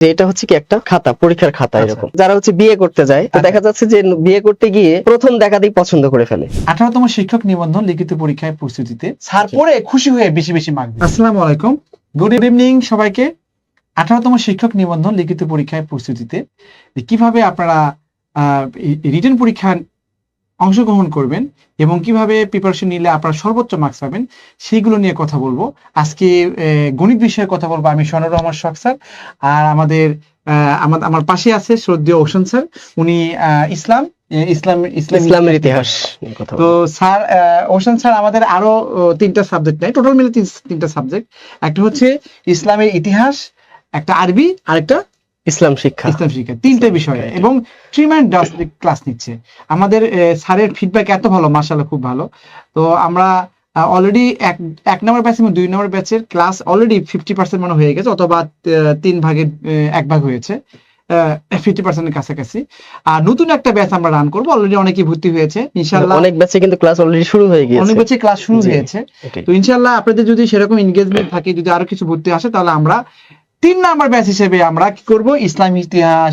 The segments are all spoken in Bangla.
যে এটা হচ্ছে কি একটা খাতা পরীক্ষার খাতা আচ্ছা। এরকম। যারা হচ্ছে বিয়ে করতে যায় তো আচ্ছা। দেখা যাচ্ছে যে বিয়ে করতে গিয়ে প্রথম দেখাতেই পছন্দ করে ফেলে। আঠারোতম শিক্ষক নিবন্ধন লিখিত পরীক্ষায় প্রস্তুতিতে স্যার পড়ে খুশি হয়ে বেশি বেশি মার্ক আসসালামু আলাইকুম। গুড ইভিনিং সবাইকে। আঠারোতম শিক্ষক নিবন্ধন লিখিত পরীক্ষায় প্রস্তুতিতে কীভাবে আপনারা রিটেন পরীক্ষা অংশগ্রহণ করবেন এবং কীভাবে প্রিপারেশন নিলে আপনারা সর্বোচ্চ মার্কস পাবেন সেইগুলো নিয়ে কথা বলব। আজকে গণিত বিষয়ে কথা বলব আমি সনর রহমান শখ স্যার আর আমাদের আমার আমার পাশে আছে শ্রদ্ধেয় ওশন স্যার। উনি ইসলাম ইসলাম ইসলাম ইসলামের ইতিহাস কথা তো। স্যার ওশান স্যার আমাদের আরও তিনটা সাবজেক্ট নেই টোটাল মিলে তিন- তিনটা সাবজেক্ট একটা হচ্ছে ইসলামের ইতিহাস একটা আরবি আর একটা ইসলাম শিক্ষা। ইসলাম শিক্ষা তিনটে বিষয়. এবং ট্রিমেন্ডাস ক্লাস নিচ্ছে। আমাদের স্যারের ফিডব্যাক এত ভালো মাশাআল্লাহ খুব ভালো। তো আমরা অলরেডি এক এক নম্বর ব্যাচ এবং দুই নম্বর ব্যাচের ক্লাস অলরেডি ফিফটি পার্সেন্ট মনে হয়ে গেছে অথবা তিন ভাগের এক ভাগ হয়েছে। ফিফটি পার্সেন্টের কাছাকাছি। আর নতুন একটা ব্যাচ আমরা রান করব অলরেডি অনেকেই ভর্তি হয়েছে ইনশাল্লাহ অনেক ব্যাচে কিন্তু ক্লাস অলরেডি শুরু হয়ে অনেক ব্যাচে ক্লাস শুরু হয়েছে। তো ইনশাল্লাহ আপনাদের যদি সেরকম এনগেজমেন্ট থাকে যদি আরও কিছু ভর্তি আসে তাহলে আমরা তিন নাম্বার ব্যাচ হিসেবে আমরা কি করব? ইসলাম, ইতিহাস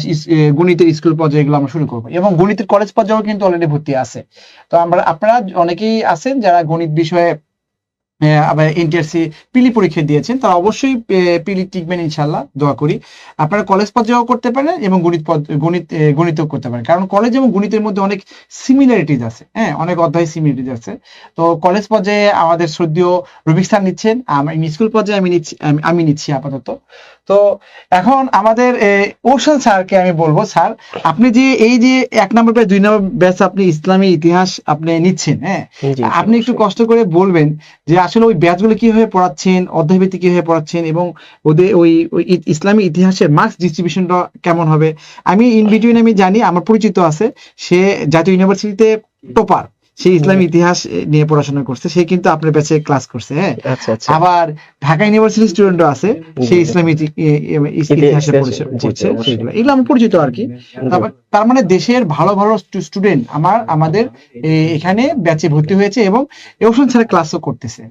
গণিতের স্কুল পর্যায়ে এগুলো আমরা শুরু করব। এবং গণিতের কলেজ পর্যায়েও কিন্তু অলরেডি ভর্তি আছে। তো আমরা, আপনারা অনেকেই আছেন যারা গণিত বিষয়ে আবার পিলি পরীক্ষা দিয়েছেন, তারা অবশ্যই পিলি টিকবেন ইনশাল্লাহ দোয়া করি। আপনারা কলেজ পর্যায়েও করতে পারেন এবং গণিত গণিত গণিতও করতে পারেন। কারণ কলেজ এবং গণিতের মধ্যে অনেক সিমিলারিটিজ আছে হ্যাঁ অনেক অধ্যায় সিমিলারিটিজ আছে। তো কলেজ পর্যায়ে আমাদের শ্রদ্ধেয় রবিক স্যার নিচ্ছেন, আমি স্কুল পর্যায়ে আমি নিচ্ছি আমি নিচ্ছি আপাতত। তো এখন আমাদের ওশান স্যারকে আমি বলব স্যার আপনি যে এই যে এক নম্বর ব্যাচ দুই নম্বর ব্যাচ আপনি ইসলামী ইতিহাস আপনি নিচ্ছেন হ্যাঁ? আপনি একটু কষ্ট করে বলবেন যে আসলে ওই ব্যাচগুলো কীভাবে পড়াচ্ছেন অধ্যায়ভিত্তিক কীভাবে পড়াচ্ছেন এবং ওদের ওই ওই ইসলামী ইতিহাসের মার্কস ডিস্ট্রিবিউশনটা কেমন হবে? আমি ইন বিটুইন আমি জানি আমার পরিচিত আছে সে জাতীয় ইউনিভার্সিটিতে টপার সে ইসলামী ইতিহাস নিয়ে পড়াশোনা করছে। সে কিন্তু আপনার ব্যাচে ক্লাস করছে হ্যাঁ? আচ্ছা আচ্ছা। আবার ঢাকা ইউনিভার্সিটির স্টুডেন্টও আছে সে। ইসলামী ইতিহাসে পড়ছে- এগুলো পরিচিত আর কি। তার মানে দেশের ভালো ভালো স্টুডেন্ট আমার আমাদের এখানে ব্যাচে ভর্তি হয়েছে এবং এওশন স্যার ক্লাসও করতেছে।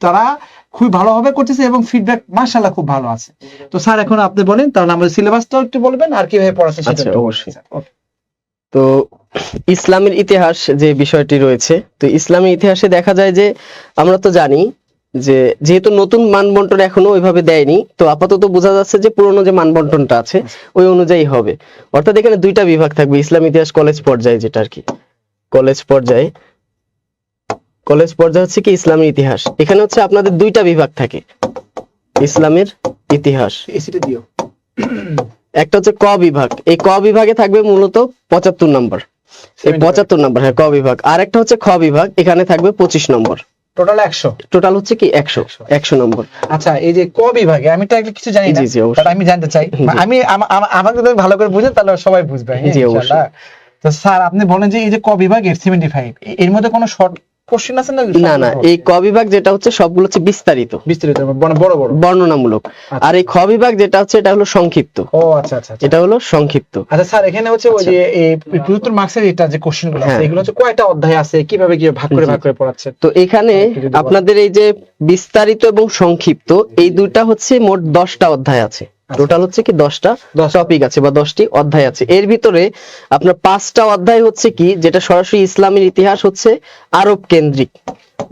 তারা খুবই ভালোভাবে করতেছে এবং ফিডব্যাক মাশাআল্লাহ খুব ভালো আছে। তো স্যার এখন আপনি বলেন তাহলে আমাদের সিলেবাসটাও একটু বলবেন আর কীভাবে পড়াচ্ছে সেটা আচ্ছা, অবশ্যই। তো ইসলামের ইতিহাস যে বিষয়টি রয়েছে, তো ইসলামের ইতিহাসে দেখা যায় যে আমরা তো জানি যে যেহেতু নতুন মানবন্টন এখনও ওইভাবে দেয়নি, তো আপাতত বোঝা যাচ্ছে যে পুরনো যে মানবন্টনটা আছে, ওই অনুযায়ী হবে। অর্থাৎ এখানে দুইটা বিভাগ থাকবে, ইসলাম ইতিহাস কলেজ পর্যায়ে যেটা আর কি। কলেজ পর্যায়ে কলেজ পর্যায়ে হচ্ছে কি ইসলামী ইতিহাস। এখানে হচ্ছে আপনাদের দুইটা বিভাগ থাকে, ইসলামের ইতিহাস। এসিটা দিও। একটা হচ্ছে ক বিভাগ। এই ক বিভাগে থাকবে মূলত পঁচাত্তর নম্বর। এই পঁচাত্তর নম্বর হ্যাঁ ক বিভাগ। আর একটা হচ্ছে খ বিভাগ এখানে থাকবে পঁচিশ নম্বর। টোটাল একশো? টোটাল হচ্ছে কি একশো একশো। নম্বর। আচ্ছা এই যে ক বিভাগে আমি তো কিছু জানি না আমি জানতে চাই। আমি আমা- আমা- আমাকে ভালো করে বুঝেন তাহলে সবাই বুঝবে হ্যাঁ, জি। তো স্যার আপনি বলেন যে এই যে ক বিভাগের সেভেন্টি ফাইভ এর মধ্যে কোনো শর্ট কোশ্চেন আছে না না না এই ক বিভাগ যেটা হচ্ছে সবগুলো হচ্ছে বিস্তারিত। বিস্তারিত বড় বড় বড়। বর্ণনামূলক। আর এই খ বিভাগ যেটা হচ্ছে এটা হলো সংক্ষিপ্ত। ও আচ্ছা আচ্ছা আচ্ছা। এটা হলো সংক্ষিপ্ত। আচ্ছা স্যার এখানে হচ্ছে ওই যে এই পঁচাত্তর মার্কসের এটা যে কোশ্চেনগুলো আছে হ্যাঁ। এগুলো হচ্ছে কয়টা অধ্যায় আছে কীভাবে কি ভাগ করে ভাগ করে পড়াচ্ছে? তো এখানে। আপনাদের এই যে বিস্তারিত এবং সংক্ষিপ্ত এই দুইটা হচ্ছে মোট দশটা অধ্যায় আছে। টোটাল হচ্ছে কি দশটা দশটা। টপিক আছে বা দশটি অধ্যায় আছে। এর ভিতরে আপনার পাঁচটা অধ্যায় হচ্ছে কি যেটা সরাসরি ইসলামের ইতিহাস হচ্ছে আরব কেন্দ্রিক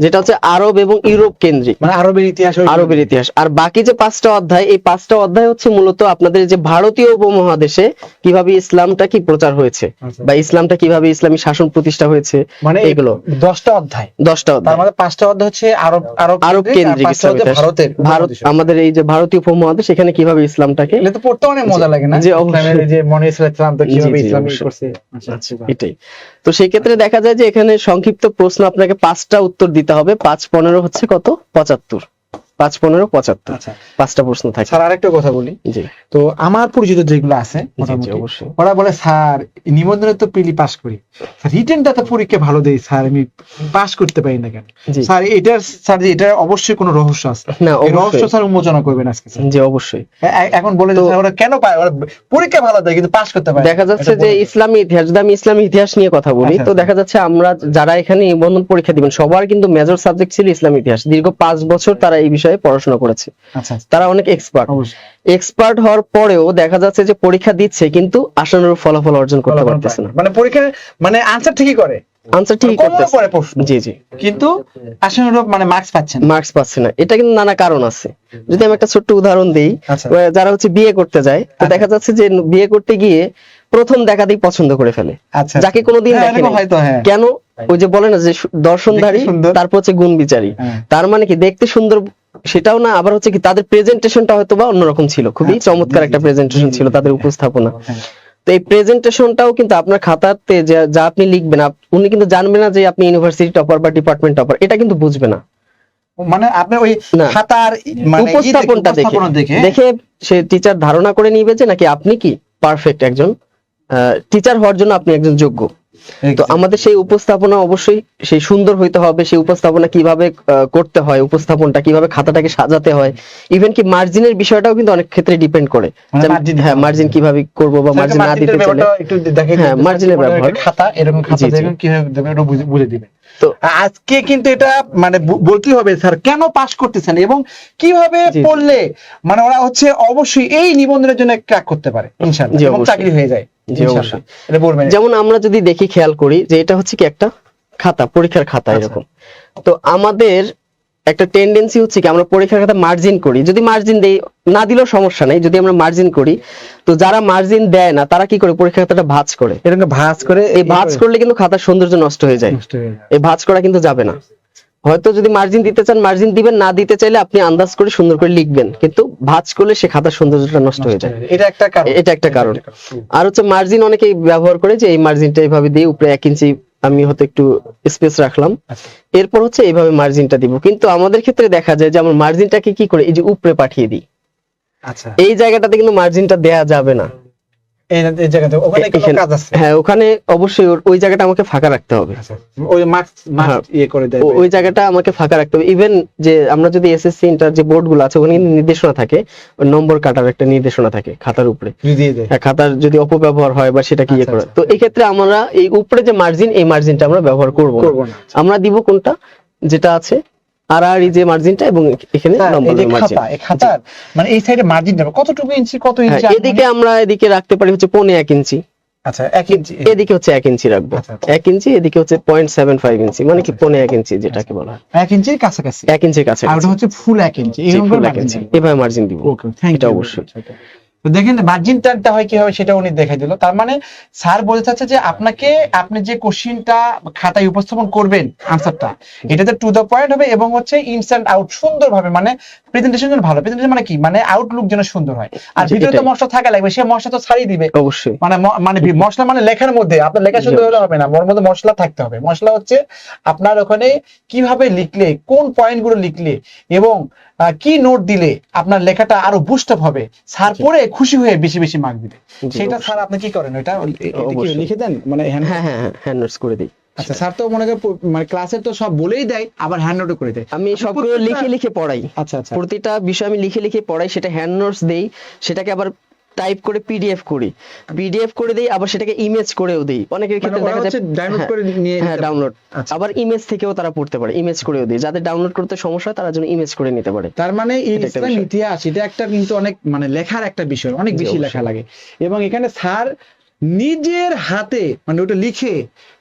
যেটা হচ্ছে আরব এবং ইউরোপ কেন্দ্রিক। মানে আরবের ইতিহাস আরবের ইতিহাস। আর বাকি যে পাঁচটা অধ্যায় এই পাঁচটা অধ্যায় হচ্ছে মূলত আপনাদের যে ভারতীয় উপমহাদেশে কীভাবে ইসলামটা কি প্রচার হয়েছে আচ্ছা। বা ইসলামটা কীভাবে ইসলামী শাসন প্রতিষ্ঠা হয়েছে মানে এগুলো। দশটা অধ্যায়। দশটা অধ্যায়। মধ্যে পাঁচটা অধ্যায় হচ্ছে আরব আরব আরব কেন্দ্রিক। ভারতের ভারত আমাদের এই যে ভারতীয় উপমহাদেশ এখানে কীভাবে ইসলামটাকে তো পড়তে অনেক মজা লাগে না? জি, অবশ্যই। যে মনে ইসলাম তো কীভাবে ইসলাম করছে? আচ্ছা, আচ্ছা। এটাই। তো সেই ক্ষেত্রে দেখা যায় যে এখানে সংক্ষিপ্ত প্রশ্ন আপনাকে পাঁচটা উত্তর দিতে হবে পাঁচ পনেরো হচ্ছে কত? পঁচাত্তর। পাঁচ পনেরো পঁচাত্তর। আচ্ছা। পাঁচটা প্রশ্ন থাকে। স্যার আরেকটা কথা বলি। জি। তো আমার পরিচিত যেগুলো আছে অবশ্যই। ওরা বলে স্যার নিবন্ধনে তো পিলি পাস করি। রিটেনটা তো পরীক্ষা ভালো দেই স্যার আমি পাস করতে পারি না কেন? স্যার এটার স্যার যে এটার অবশ্যই কোনো রহস্য আছে। না রহস্য স্যার উন্মোচনা করবেন আজকে জি অবশ্যই। এখন বলে যে ওরা কেন পায় ওরা পরীক্ষা ভালো দেয় কিন্তু পাস করতে পারে দেখা যাচ্ছে যে ইসলামী ইতিহাস যদি আমি ইসলামী ইতিহাস নিয়ে কথা বলি আচ্ছা, তো আচ্ছা। দেখা যাচ্ছে আমরা যারা এখানে নিবন্ধন পরীক্ষা দিবেন সবার কিন্তু মেজর সাবজেক্ট ছিল ইসলামী ইতিহাস। দীর্ঘ পাঁচ বছর তারা এই বিষয়ে বিষয়ে পড়াশোনা করেছে। আচ্ছা তারা অনেক এক্সপার্ট এক্সপার্ট হওয়ার পরেও দেখা যাচ্ছে যে পরীক্ষা দিচ্ছে কিন্তু আশানুরূপ ফলাফল অর্জন করতে পারতেছে না। মানে পরীক্ষা মানে আনসার ঠিকই করে। আনসার ঠিকই করতেছে। জি জি। কিন্তু আশানুরূপ মানে মার্কস পাচ্ছেন না। মার্কস পাচ্ছে না। এটা কিন্তু নানা কারণ আছে। যদি আমি একটা ছোট্ট উদাহরণ দিই আচ্ছা। যারা হচ্ছে বিয়ে করতে যায় তো আচ্ছা। দেখা যাচ্ছে যে বিয়ে করতে গিয়ে প্রথম দেখাতেই পছন্দ করে ফেলে। আচ্ছা যাকে কোনোদিন হ্যাঁ, দেখে হয়তো হ্যাঁ। কেন? ওই যে বলে না যে দর্শনধারী তারপর হচ্ছে গুণ বিচারী হ্যাঁ। তার মানে কি? দেখতে সুন্দর সেটাও না আবার হচ্ছে কি তাদের প্রেজেন্টেশনটা হয়তো বা অন্যরকম ছিল। খুবই আচ্ছা, চমৎকার একটা প্রেজেন্টেশন ছিল তাদের হ্যাঁ। উপস্থাপনা। হ্যাঁ। তো এই প্রেজেন্টেশনটাও কিন্তু আপনার খাতাতে যা যা আপনি লিখবেন উনি কিন্তু জানবে না যে আপনি ইউনিভার্সিটি টপার বা ডিপার্টমেন্ট টপার এটা কিন্তু বুঝবে না। মানে আপনি ওই খাতার মানে উপস্থাপনটা দেখে। দেখে সে টিচার ধারণা করে নিবে যে নাকি আপনি কি পারফেক্ট একজন টিচার হওয়ার জন্য আপনি একজন যোগ্য। তো আমাদের সেই উপস্থাপনা অবশ্যই সেই সুন্দর হইতে হবে সেই উপস্থাপনা কীভাবে করতে হয় উপস্থাপনটা কীভাবে খাতাটাকে সাজাতে হয়। ইভেন কি মার্জিনের বিষয়টাও কিন্তু অনেক ক্ষেত্রে ডিপেন্ড করে। মানে হ্যাঁ মার্জিন কীভাবে করব বা মার্জিন না দিতে চাইলে। দেখে হ্যাঁ, এর ব্যবহার। খাতা এরকম খাতা। দেখুন কীভাবে দেবে ওটা বুঝে বুঝে দিবে। তো আজকে কিন্তু এটা মানে বলতেই হবে স্যার কেন পাস করতেছেন এবং কীভাবে। পড়লে মানে ওরা হচ্ছে অবশ্যই এই নিবন্ধনের জন্য ক্র্যাক করতে পারে ইনশাআল্লাহ এবং চাকরি হয়ে যায়। যেমন আমরা যদি দেখি খেয়াল করি যে এটা হচ্ছে কি একটা খাতা পরীক্ষার খাতা আচ্ছা। এরকম। তো আমাদের একটা টেন্ডেন্সি হচ্ছে কি আমরা পরীক্ষার খাতা মার্জিন করি। যদি মার্জিন দেই না দিলেও সমস্যা নাই যদি আমরা মার্জিন করি তো যারা মার্জিন দেয় না তারা কি করে পরীক্ষার খাতাটা ভাঁজ করে? এরকম ভাঁজ করে এই ভাঁজ করলে কিন্তু খাতার সৌন্দর্য নষ্ট হয়ে যায়। এই ভাঁজ করা কিন্তু যাবে না। হয়তো যদি মার্জিন দিতে চান মার্জিন দিবেন না দিতে চাইলে আপনি আন্দাজ করে সুন্দর করে লিখবেন। কিন্তু ভাঁজ করলে সে খাতার সৌন্দর্যটা নষ্ট হয়ে যায়। এটা একটা কারণ। এটা একটা কারণ। আর হচ্ছে মার্জিন অনেকেই ব্যবহার করে যে এই মার্জিনটা এইভাবে দিয়ে উপরে এক ইঞ্চি আমি হয়তো একটু স্পেস রাখলাম। আচ্ছা। এরপর হচ্ছে এইভাবে মার্জিনটা দিব। কিন্তু আমাদের ক্ষেত্রে দেখা যায় যে আমার মার্জিনটাকে কি করে এই যে উপরে পাঠিয়ে দিই। আচ্ছা। এই জায়গাটাতে কিন্তু মার্জিনটা দেয়া যাবে না। ওখানে হ্যাঁ ওখানে অবশ্যই ওই জায়গাটা আমাকে ফাঁকা রাখতে হবে। আচ্ছা ওই হ্যাঁ। ইয়ে ওই জায়গাটা আমাকে ফাঁকা রাখতে হবে। ইভেন যে আমরা যদি এসএসসি ইন্টার যে বোর্ডগুলো আছে ওখানে নির্দেশনা থাকে। নম্বর কাটার একটা নির্দেশনা থাকে খাতার উপরে। হ্যাঁ, খাতার যদি অপব্যবহার হয় বা সেটা কি ইয়ে আচ্ছা, করে। আচ্ছা। তো এই ক্ষেত্রে আমরা এই উপরে যে মার্জিন এই মার্জিনটা আমরা ব্যবহার করব আমরা দিব কোনটা? যেটা আছে আর আর এই যে মার্জিনটা এবং এখানে নম্বরের মার্জিন খাতার মানে এই সাইডে মার্জিন দেবে কতটুকু ইঞ্চি কত হ্যাঁ ইঞ্চি এদিকে আমরা এদিকে রাখতে পারি হচ্ছে পৌনে এক ইঞ্চি আচ্ছা এক ইঞ্চি এদিকে হচ্ছে এক ইঞ্চি রাখব। আচ্ছা, আচ্ছা। এক ইঞ্চি এদিকে হচ্ছে পয়েন্ট সেভেন ফাইভ ইঞ্চি মানে কি পৌনে এক ইঞ্চি যেটাকে বলা হয়। এক ইঞ্চির কাছাকাছি। এক ইঞ্চির কাছে আর হচ্ছে ফুল এক ইঞ্চি। এভাবে মার্জিন দিব। ওকে থ্যাংক ইউ অবশ্যই। তো দেখেন মার্জিন টানটা হয় কি কীভাবে সেটা উনি দেখাই দিল। তার মানে স্যার বলতে চাচ্ছে যে আপনাকে আপনি যে কোশ্চিনটা খাতায় উপস্থাপন করবেন আনসারটা এটাতে টু দ্য পয়েন্ট হবে এবং হচ্ছে ইনস্ট্যান্ট আউট সুন্দরভাবে মানে প্রেজেন্টেশন যেন ভালো প্রেজেন্টেশন মানে কি মানে আউটলুক যেন সুন্দর হয় আর ভিতরে তো মশলা থাকা লাগবে সে মশলা তো ছাড়িয়ে দিবে অবশ্যই মানে মানে মশলা মানে লেখার মধ্যে আপনার লেখা শুধু হলে হবে না ওর মধ্যে মশলা থাকতে হবে মশলা হচ্ছে আপনার ওখানে কীভাবে লিখলে কোন পয়েন্টগুলো লিখলে এবং কি নোট দিলে আপনার লেখাটা আরও বুস্ট আপ হবে স্যার পড়ে খুশি হয়ে বেশি বেশি মার্ক দিবে সেটা। স্যার আপনি কি করেন অবশ্যই। লিখে দেন মানে হ্যাঁ হ্যাঁ হ্যাঁ নোটস করে দিই আচ্ছা স্যার তো মনে করেন মানে ক্লাসে তো সব বলেই দেয় আবার হ্যান্ড নোটও করে দেয়। আমি সবগুলো লিখে লিখে পড়াই। আচ্ছা আচ্ছা। প্রতিটা বিষয় আমি লিখে লিখে পড়াই সেটা হ্যান্ড নোটস দেই সেটাকে আবার টাইপ করে পিডিএফ করি। পিডিএফ করে দেই আবার সেটাকে ইমেজ করেও দেই। অনেকের মানে ক্ষেত্রে দেখা যায় ডাউনলোড হ্যাঁ, করে নিয়ে হ্যাঁ ডাউনলোড আচ্ছা। আবার ইমেজ থেকেও তারা পড়তে পারে ইমেজ করেও দিই যাদের ডাউনলোড করতে সমস্যা হয় তারা যেন ইমেজ করে নিতে পারে। তার মানে ইসলাম ইতিহাস এটা একটা কিন্তু অনেক মানে লেখার একটা বিষয় অনেক বেশি লেখা লাগে। এবং এখানে স্যার নিজের হাতে মানে ওটা লিখে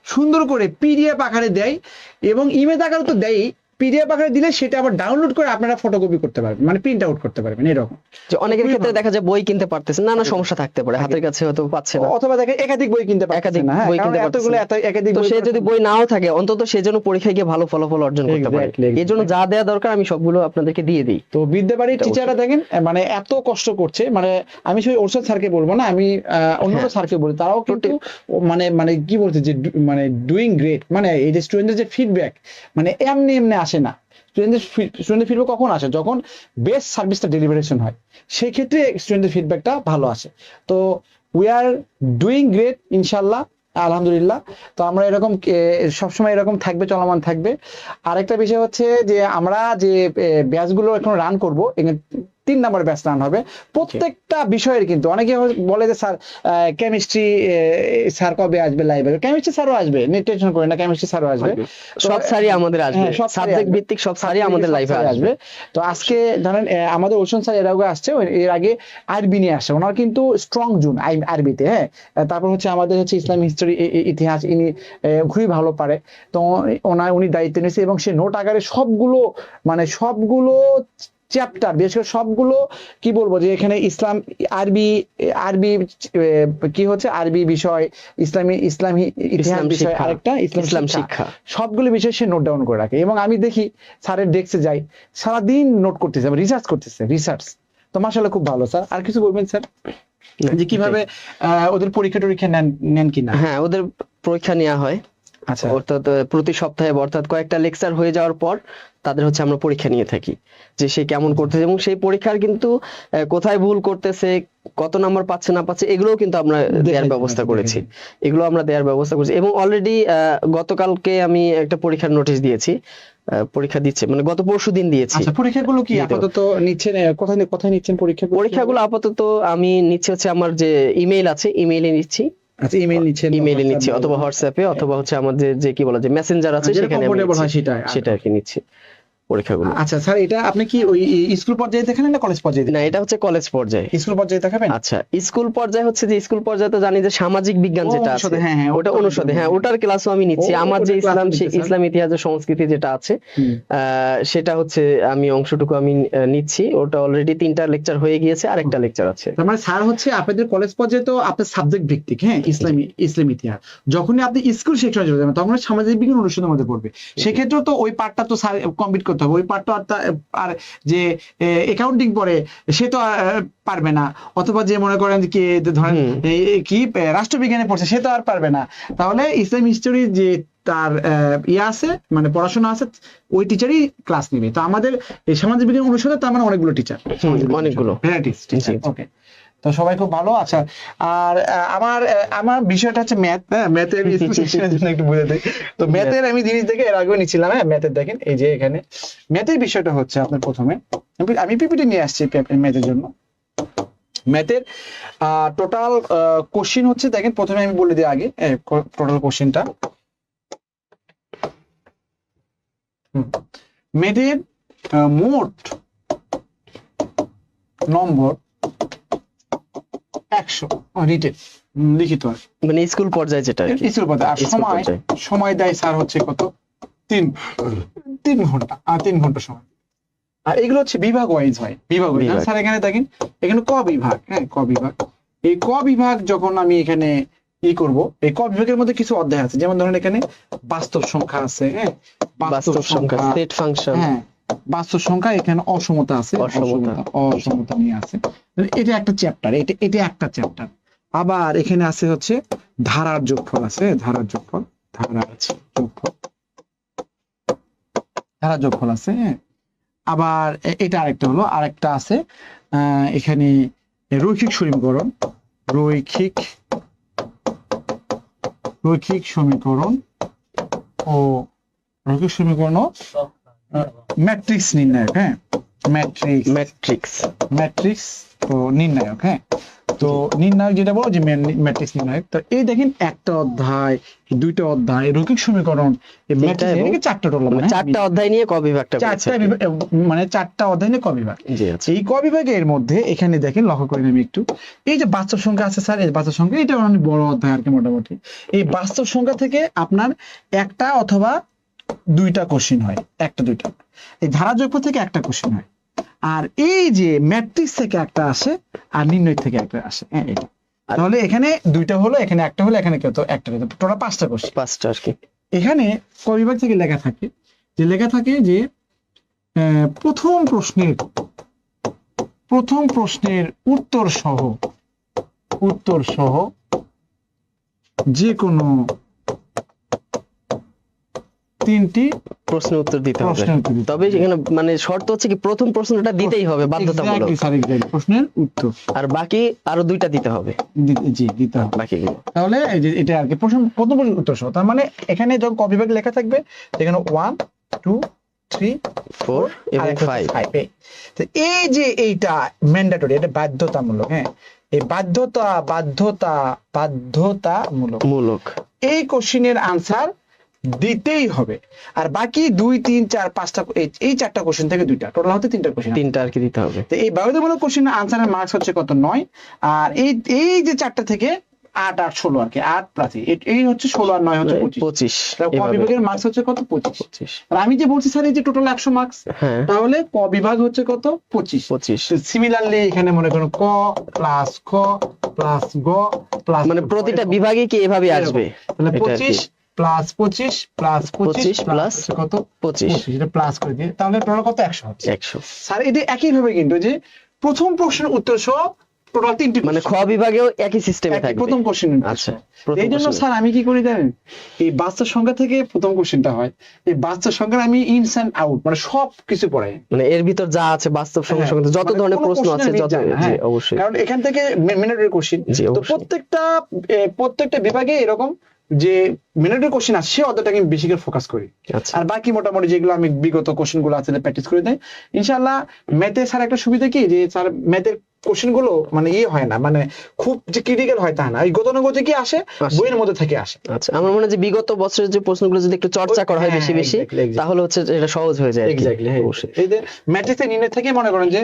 সুন্দর করে পিডিএফ আকারে দেয় এবং ইমেজ আকারে তো দেয় পিডিএফ আকারে দিলে সেটা আবার ডাউনলোড করে আপনারা ফটোকপি করতে পারবেন মানে প্রিন্ট আউট করতে পারবেন এরকম। যে অনেকের ক্ষেত্রে দেখা যায় বই কিনতে পারতেছে নানা সমস্যা থাকতে পারে হাতের কাছে হয়তো পাচ্ছে না। অথবা দেখেন একাধিক বই কিনতে পারতেছে একাধিক না হ্যাঁ বই কিনতে এতগুলো এত একাধিক তো বই সে যদি বই নাও থাকে অন্তত সে যেন পরীক্ষায় গিয়ে ভালো ফলাফল অর্জন করতে পারে. এই জন্য যা দেওয়া দরকার আমি সবগুলো আপনাদেরকে দিয়ে দিই। তো বিদ্যাবাড়ির টিচাররা দেখেন মানে এত কষ্ট করছে মানে আমি সেই ওরশাদ স্যারকে বলব না আমি অন্য হ্যাঁ। স্যারকে বলি তারাও কিন্তু মানে মানে কি বলছে যে মানে ডুইং গ্রেট মানে এই যে স্টুডেন্টের যে ফিডব্যাক মানে এমনি এমনি আসে না। স্টুডেন্টের স্টুডেন্টের ফিডব্যাক কখন আসে? যখন বেস্ট সার্ভিসটা ডেলিভারেশন হয়। সেই ক্ষেত্রে স্টুডেন্টের ফিডব্যাকটা ভালো আসে। তো উই আর ডুইং গ্রেট ইনশাল্লাহ আলহামদুলিল্লাহ। তো আমরা এরকম সবসময় এরকম থাকবে, চলমান থাকবে। আরেকটা বিষয় হচ্ছে যে আমরা যে ব্যাচগুলো এখন রান করব তিন নাম্বার ব্যাচ রান হবে। প্রত্যেকটা বিষয়ের কিন্তু অনেকে বলে যে স্যার কেমিস্ট্রি স্যার কবে আসবে লাইব্রেরি কেমিস্ট্রি স্যারও আসবে টেনশন করেন না কেমিস্ট্রি স্যারও আসবে। সব স্যারই আমাদের আসবে। হ্যাঁ, সব সাবজেক্ট ভিত্তিক সব স্যারই আমাদের লাইভে আসবে। তো আজকে ধরেন আমাদের ওশন স্যার এর আগে আসছে এর আগে আরবি নিয়ে আসছে। ওনার কিন্তু স্ট্রং জুন আরবিতে হ্যাঁ। তারপর হচ্ছে আমাদের হচ্ছে ইসলাম হিস্টোরি ইতিহাস ইনি খুবই ভালো পারে। তো ওনার উনি দায়িত্ব নিয়েছে এবং সে নোট আকারে সবগুলো মানে সবগুলো চ্যাপ্টার বিশেষ করে সবগুলো কি বলব যে এখানে ইসলাম আরবি আরবি কি হচ্ছে? আরবি বিষয় ইসলামী ইসলামী ইতিহাস বিষয় আরেকটা ইসলাম ইসলাম শিক্ষা। সবগুলো বিষয় সে নোট ডাউন করে রাখে। এবং আমি দেখি স্যারের ডেস্কে যাই সারাদিন নোট করতেছে রিসার্চ করতেছে রিসার্চ তো মাসাল্লাহ খুব ভালো স্যার। আর কিছু বলবেন স্যার? যে কীভাবে আহ, ওদের পরীক্ষা টরীক্ষা নেন নেন কিনা? হ্যাঁ ওদের পরীক্ষা নেওয়া হয়। আচ্ছা। অর্থাৎ প্রতি সপ্তাহে অর্থাৎ কয়েকটা লেকচার হয়ে যাওয়ার পর তাদের হচ্ছে আমরা পরীক্ষা নিয়ে থাকি। যে সে কেমন করতেছে এবং সেই পরীক্ষার কিন্তু কোথায় ভুল করতেছে কত নাম্বার পাচ্ছে না পাচ্ছে এগুলোও কিন্তু আমরা দেওয়ার ব্যবস্থা করেছি। এগুলো আমরা দেওয়ার ব্যবস্থা করেছি এবং অলরেডি গতকালকে আমি একটা পরীক্ষার নোটিশ দিয়েছি পরীক্ষা দিচ্ছে মানে গত পরশু দিন দিয়েছি। আচ্ছা পরীক্ষাগুলো কি। আপাতত নিচ্ছেন কোথায় কোথায় নিচ্ছেন পরীক্ষা পরীক্ষাগুলো আপাতত আমি নিচ্ছে হচ্ছে আমার যে ইমেইল আছে ইমেইলে নিচ্ছি। আচ্ছা ইমেল নিচ্ছেন ইমেইলে নিচ্ছি অথবা হোয়াটসঅ্যাপে অথবা হচ্ছে আমাদের যে কি বলা যে মেসেঞ্জার আছে সেখানে। সেটা আর কি নিচ্ছি। পরীক্ষাগুলো। আচ্ছা স্যার এটা আপনি কি ওই স্কুল পর্যায়ে দেখান না কলেজ পর্যায়ে না এটা হচ্ছে কলেজ পর্যায়ে। স্কুল পর্যায়ে দেখাবেন? আচ্ছা স্কুল পর্যায়ে হচ্ছে যে স্কুল পর্যায়ে তো জানি যে সামাজিক বিজ্ঞান যেটা আছে হ্যাঁ, হ্যাঁ, ওটা অনুষদে হ্যাঁ ওটার ক্লাসও আমি নিচ্ছি। আমার যে ইসলাম। ইসলাম ইতিহাস সংস্কৃতি যেটা আছে সেটা হচ্ছে আমি অংশটুকু আমি নিচ্ছি। ওটা অলরেডি তিনটা লেকচার হয়ে গিয়েছে আর একটা লেকচার আছে। তার মানে স্যার হচ্ছে আপনাদের কলেজ পর্যায়ে তো আপনার সাবজেক্ট ভিত্তিক হ্যাঁ ইসলামী ইসলাম ইতিহাস। যখনই আপনি স্কুল সেকশনে চলে যাবেন তখন সামাজিক বিজ্ঞান অনুষদের মধ্যে পড়বে। সেক্ষেত্রে তো ওই পার্টটা তো স্যার কমপ্লিট করতে হবে। ওই পার্টটা আর আর যে অ্যাকাউন্টিং পড়ে সে তো পারবে না। অথবা যে মনে করেন কি ধরেন কি রাষ্ট্রবিজ্ঞানে পড়ছে সে তো আর পারবে না। তাহলে ইসলাম হিস্টোরি যে তার ইয়ে আছে মানে পড়াশোনা আছে ওই টিচারই ক্লাস নিবে। তো আমাদের এই সামাজিক বিজ্ঞান অনুষদে তার মানে অনেকগুলো টিচার অনেকগুলো। ভ্যারাইটিস। ওকে তো সবাই খুব ভালো আচ্ছা আর আমার আমার বিষয়টা হচ্ছে ম্যাথ হ্যাঁ ম্যাথের সেকশনের জন্য একটু বুঝে দিই। তো ম্যাথের আমি জিনিস দেখে এর আগেও নিচ্ছিলাম হ্যাঁ ম্যাথের দেখেন এই যে এখানে। ম্যাথের বিষয়টা হচ্ছে আপনার প্রথমে আমি- আমি পিপিটি নিয়ে আসছি ম্যাথের জন্য। ম্যাথের টোটাল কোশ্চিন হচ্ছে দেখেন প্রথমে আমি বলে দিই আগে টোটাল কোশ্চিনটা ম্যাথের মোট নম্বর একশো। রিটেন লিখিত আর মানে স্কুল পর্যায়ে যেটা স্কুল পর্যায়ে। আর সময় সময় দেয় স্যার হচ্ছে কত? তিন তিন ঘণ্টা। আর তিন ঘণ্টা সময়। আর এগুলো হচ্ছে বিভাগ ওয়াইজ হয়। বিভাগ। স্যার এখানে দেখেন এখানে ক বিভাগ? হ্যাঁ ক বিভাগ। এই ক বিভাগ যখন আমি এখানে ই করব এই ক বিভাগের মধ্যে কিছু অধ্যায় আছে। যেমন ধরেন এখানে বাস্তব সংখ্যা আছে হ্যাঁ? বাস্তব সংখ্যা সেট ফাংশন হ্যাঁ বাস্তব সংখ্যা এখানে অসমতা আছে অসমতা। অসমতা নিয়ে আছে। এটা একটা চ্যাপ্টার এটা এটা একটা চ্যাপ্টার আবার এখানে আছে হচ্ছে ধারার যোগফল আছে ধারার যোগফল ধারার যোগফল। ধারার যোগফল আছে হ্যাঁ। আবার এটা আরেকটা হলো আরেকটা আছে আহ, এখানে রৈখিক সমীকরণ রৈখিক রৈখিক সমীকরণ ও রৈখিক সমীকরণ ম্যাট্রিক্স নির্ণায়ক হ্যাঁ? ম্যাট্রিক্স ম্যাট্রিক্স ম্যাট্রিক্স তো নির্ণায়ক হ্যাঁ? তো নির্ণায়ক যেটা বলো যে ম্যাট্রিক্স নির্ণায়ক। তো এই দেখেন একটা অধ্যায় দুইটা অধ্যায় রৈখিক সমীকরণ। চারটা টোলা মানে চারটা অধ্যায় নিয়ে ক বিভাগটা চারটা মানে চারটা অধ্যায় নিয়ে ক বিভাগ আচ্ছা। এই ক বিভাগের মধ্যে এখানে দেখেন লক্ষ্য করেন আমি একটু। এই যে বাস্তব সংখ্যা আছে স্যার এই বাস্তব সংখ্যা এটা অনেক বড় অধ্যায় আর কি মোটামুটি। এই বাস্তব সংখ্যা থেকে আপনার একটা অথবা দুইটা কোশ্চিন হয় একটা দুইটা। এই ধারা যোগফল থেকে একটা কোশ্চিন হয়। আর এই যে ম্যাট্রিক্স থেকে একটা আসে আর নির্ণয় থেকে একটা আসে হ্যাঁ এটা। তাহলে এখানে দুইটা হলো এখানে একটা হলো এখানে কত একটা টোটাল পাঁচটা কোশ্চিন পাঁচটা আর কি। এখানে ক বিভাগ থেকে লেখা থাকে যে লেখা থাকে যে আহ, প্রথম প্রশ্নের প্রথম প্রশ্নের উত্তর সহ উত্তর সহ যে কোনো তিনটি প্রশ্নের উত্তর দিতে হবে। তবে এখানে মানে শর্ত হচ্ছে কি প্রথম প্রশ্নটা দিতেই হবে বাধ্যতামূলক. প্রশ্নের উত্তর। আর বাকি আরও দুইটা দিতে হবে। জি দিতে হবে। বাকিগুলো। তাহলে এই যে এটা আর কি প্রথম প্রথম প্রশ্নের উত্তর সহ। তার মানে এখানে যখন ক বিভাগ লেখা থাকবে এখানে ওয়ান টু থ্রি ফোর এবং ফাইভ এই যে এইটা ম্যান্ডেটরি এটা বাধ্যতামূলক হ্যাঁ? এই বাধ্যতা বাধ্যতা বাধ্যতামূলক। মূলক। এই কোশ্চিনের আনসার দিতেই হবে। আর বাকি দুই তিন চার পাঁচটা এই- চারটা কোশ্চেন থেকে দুইটা। টোটাল হতে তিনটা কোশ্চেন তিনটা আর কি দিতে হবে। তো এই বাধ্যতামূলক কোশ্চেনের আনসারের মার্কস হচ্ছে কত? নয়। আর এই এই যে চারটা থেকে আট আট ষোলো আর কি আট প্লাস এই- হচ্ছে ষোলো আর নয় হচ্ছে পঁচিশ। ক বিভাগের মার্কস হচ্ছে কত? পঁচিশ। পঁচিশ। আর আমি যে বলছি স্যার এই যে টোটাল একশো মার্কস হ্যাঁ। তাহলে ক বিভাগ হচ্ছে কত? পঁচিশ। পঁচিশ। সিমিলারলি এখানে মনে করো ক প্লাস খ প্লাস গ প্লাস মানে প্রতিটা বিভাগে কি এভাবে আসবে? তাহলে। পঁচিশ প্লাস পঁচিশ প্লাস পঁচিশ প্লাস কত? পঁচিশ। এটা প্লাস করে দিয়ে। তাহলে টোটাল কত? একশো হচ্ছে। একশো। স্যার এটা একই ভাবে কিন্তু যে প্রথম প্রশ্নের উত্তর সহ টোটাল তিনটি মানে খ বিভাগেও একই সিস্টেমে একই থাকবে। প্রথম কোশ্চেন আচ্ছা এই জন্য স্যার আমি কি করি জানেন? এই বাচ্চার সংখ্যা থেকে প্রথম কোশ্চেনটা হয়। এই বাচ্চার সংখ্যা আমি ইনস অ্যান্ড আউট মানে সব কিছু পড়াই। মানে এর ভিতর যা আছে বাস্তব সংখ্যা হ্যাঁ, সঙ্গে যত মানে ধরনের প্রশ্ন আছে যত জি হ্যাঁ। অবশ্যই। কারণ এখান থেকে মিনিটের কোশ্চেন তো প্রত্যেকটা প্রত্যেকটা বিভাগে এরকম যে মিনিটের কোশ্চেন আছে সে অতটাকে আমি বেশি করে ফোকাস করি। আচ্ছা। আর বাকি মোটামুটি যেগুলো আমি বিগত কোশ্চেনগুলো আছে প্র্যাকটিস করে দেয় ইনশাল্লাহ ম্যাথে স্যার একটা সুবিধা কি? যে স্যার ম্যাথের কোশ্চেনগুলো মানে ইয়ে হয় না মানে খুব যে ক্রিটিক্যাল হয় তা না। এই গতানুগতিক কি আসে। বইয়ের মধ্যে থেকে আসে। আচ্ছা আমার মনে হয় যে বিগত বছরের যে প্রশ্নগুলো যদি একটু চর্চা করা হয় বেশি বেশি. তাহলে হচ্ছে এটা সহজ হয়ে যায় এক্স্যাক্টলি হ্যাঁ। অবশ্যই। এই যে ম্যাট্রিক্সের নির্ণয় থেকে মনে করেন যে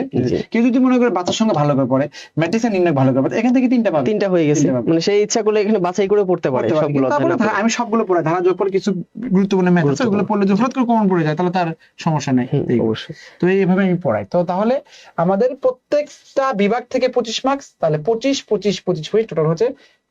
কেউ যদি মনে করে বাচ্চার সঙ্গে ভালো করে পড়ে ম্যাট্রিক্সের নির্ণয় ভালো করে পড়ে এখান থেকে তিনটা পাবে। তিনটা হয়ে গেছে। মানে সেই ইচ্ছা করলে এখানে বাছাই করে পড়তে পারে সবগুলো আমি সবগুলো পড়াই। ধারা যোগ করে কিছু গুরুত্বপূর্ণ ম্যাথ আছে ওগুলো পড়লে যদি হঠাৎ করে কমন পড়ে যায় তাহলে তার সমস্যা নেই। তো এইভাবে আমি পড়াই। তো তাহলে আমাদের প্রত্যেকটা বিভাগ থেকে পঁচিশ মার্কস তাহলে পঁচিশ পঁচিশ পঁচিশ পঁচিশ টোটাল হচ্ছে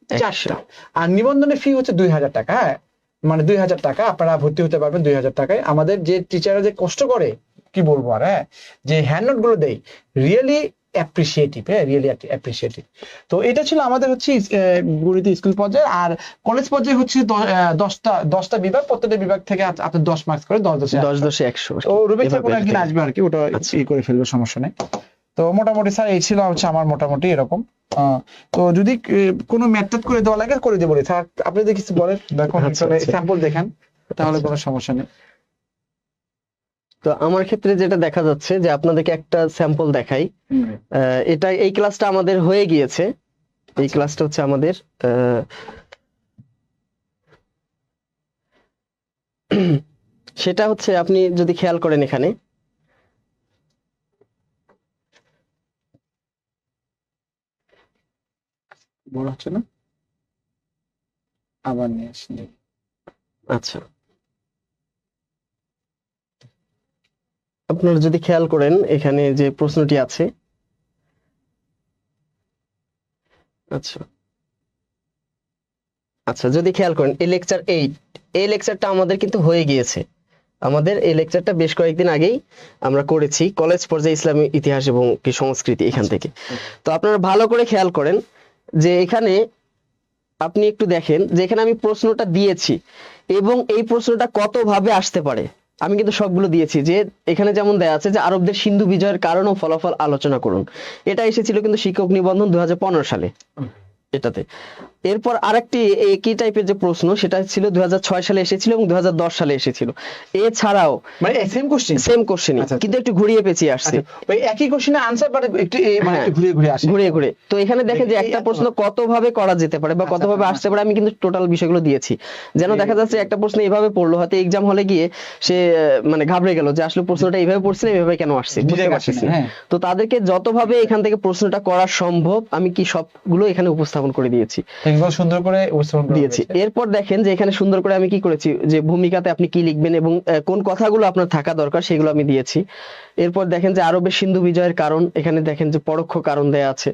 চারশো। আর নিবন্ধনের ফি হচ্ছে দুই হাজার টাকা হ্যাঁ? মানে দুই হাজার টাকা আপনারা ভর্তি হতে পারবেন দুই হাজার টাকায়। আমাদের যে টিচাররা যে কষ্ট করে কি বলব আর হ্যাঁ? যে হ্যান্ড নোটগুলো দেয় রিয়েলি অ্যাপ্রিসিয়েটিভ হ্যাঁ? রিয়েলি অ্যাপ্রিসিয়েটিভ তো এটা ছিল আমাদের হচ্ছে গণিত স্কুল পর্যায়ে। আর কলেজ পর্যায়ে হচ্ছে দশটা দশটা বিভাগ প্রত্যেকটা বিভাগ থেকে আপ- আপনার দশ মার্কস করে দশ দশে দশ দশে একশো। আর কি। ও রুবেক কোনো একদিন আসবে আর কি? ওটা আচ্ছা। ই করে ফেলবে সমস্যা নেই। তো মোটামুটি স্যার এই ছিল হচ্ছে আমার মোটামুটি এরকম। তো যদি কোনো ম্যাথ করে দেওয়া লাগে করে দেবো স্যার আপনি দেখি কিছু বলেন দেখুন আচ্ছা, আচ্ছা। স্যাম্পল দেখান তাহলে কোনো সমস্যা নেই। তো আমার ক্ষেত্রে যেটা দেখা যাচ্ছে যে আপনাদেরকে একটা স্যাম্পল দেখাই। এটা এই ক্লাসটা আমাদের হয়ে গিয়েছে। এই ক্লাসটা হচ্ছে আমাদের আহ, সেটা হচ্ছে আপনি যদি খেয়াল করেন এখানে বড় হচ্ছে না? আবার নিয়ে আসি। আচ্ছা। আপনারা যদি খেয়াল করেন এখানে যে প্রশ্নটি আছে আচ্ছা। আচ্ছা যদি খেয়াল করেন এই লেকচার এইট এই লেকচারটা আমাদের কিন্তু হয়ে গিয়েছে। আমাদের এই লেকচারটা বেশ কয়েকদিন আগেই আমরা করেছি কলেজ পর্যায়ে ইসলামী ইতিহাস এবং কি সংস্কৃতি এখান থেকে। তো আপনারা ভালো করে খেয়াল করেন যে এখানে আপনি একটু দেখেন যে এখানে আমি প্রশ্নটা দিয়েছি এবং এই প্রশ্নটা কতভাবে আসতে পারে। আমি কিন্তু সবগুলো দিয়েছি যে এখানে যেমন দেয়া আছে যে আরবদের সিন্ধু বিজয়ের কারণ ও ফলাফল আলোচনা করুন। এটা এসেছিল কিন্তু শিক্ষক নিবন্ধন দু হাজার পনেরো সালে। এটাতে। এরপর আরেকটি একই টাইপের যে প্রশ্ন? সেটা ছিল দুই হাজার ছয় সালে এসেছিল এবং দু সালে এসেছিল। এছাড়াও মানে সেম কোশ্চেন সেম আচ্ছা, আচ্ছা। কিন্তু একটু ঘুরিয়ে পেঁচিয়ে আসছে। ওই একই কোশ্চেনের আনসার বাট একটু মানে হ্যাঁ। ঘুরিয়ে ঘুরিয়ে আসে। ঘুরে ঘুরে তো এখানে দেখেন যে একটা প্রশ্ন কত ভাবে করা যেতে পারে বা আচ্ছা, কত ভাবে আচ্ছা, আসতে পারে আমি কিন্তু টোটাল বিষয়গুলো দিয়েছি। যেন দেখা যাচ্ছে একটা প্রশ্ন এইভাবে পড়ল হয়তো এক্সাম হলে গিয়ে সে মানে ঘাবড়ে গেল যে আসলে প্রশ্নটা এইভাবে পড়ছিল এইভাবে কেন আসছে? বুঝতে হ্যাঁ। তো তাদেরকে যতভাবে এখান থেকে প্রশ্নটা করা সম্ভব আমি কি সবগুলো এখানে উপস্থাপন করে দিয়েছি। একদম সুন্দর করে উপস্থাপন দিয়েছি। এরপর দেখেন যে এখানে সুন্দর করে আমি কি করেছি যে ভূমিকাতে আপনি কি লিখবেন এবং কোন কথাগুলো আপনার থাকা দরকার সেগুলো আমি দিয়েছি। এরপর দেখেন যে আরবের সিন্ধু বিজয়ের কারণ এখানে দেখেন যে পরোক্ষ কারণ দেয়া আছে।